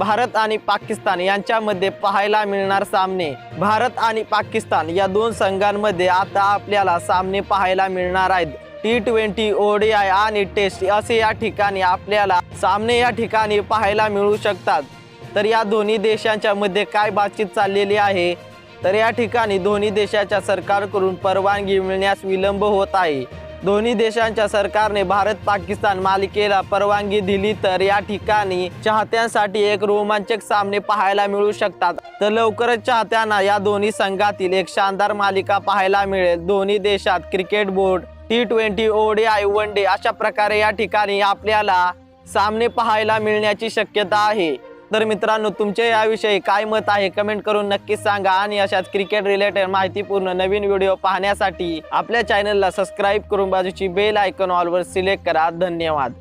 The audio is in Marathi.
भारत आणि पाकिस्तान यांच्यामध्ये पाहायला मिळणार सामने. भारत आणि पाकिस्तान या दोन संघांमध्ये आता आपल्याला सामने पाहायला मिळणार आहेत. टी ट्वेंटी ओडीआय आणि टेस्ट असे या ठिकाणी आपल्याला सामने या ठिकाणी पाहायला मिळू शकतात. तर या दोन्ही देशांच्या मध्ये काय बातचीत चाललेली आहे? तर या ठिकाणी दोन्ही देशाच्या सरकारकडून परवानगी मिळण्यास विलंब होत आहे. दोन्ही देशांच्या सरकारने भारत पाकिस्तान मालिकेला परवानगी दिली तर या ठिकाणी चाहत्यांसाठी एक रोमांचक सामने पाहायला मिळू शकतात. तर लवकरच चाहत्यांना या दोन्ही संघातील एक शानदार मालिका पाहायला मिळेल. दोन्ही देशात cricket board T twenty ODI one day अशा प्रकारे या ठिकाणी आपल्याला सामने पाहायला मिळण्याची शक्यता आहे. तर मित्रांनो तुमचे याविषयी काय मत आहे कमेंट करून नक्कीच सांगा आणि अशाच क्रिकेट रिलेटेड माहितीपूर्ण नवीन व्हिडिओ पाहण्यासाठी आपल्या चॅनलला सबस्क्राईब करून बाजूची बेल आयकॉन ऑलवर सिलेक्ट करा. धन्यवाद.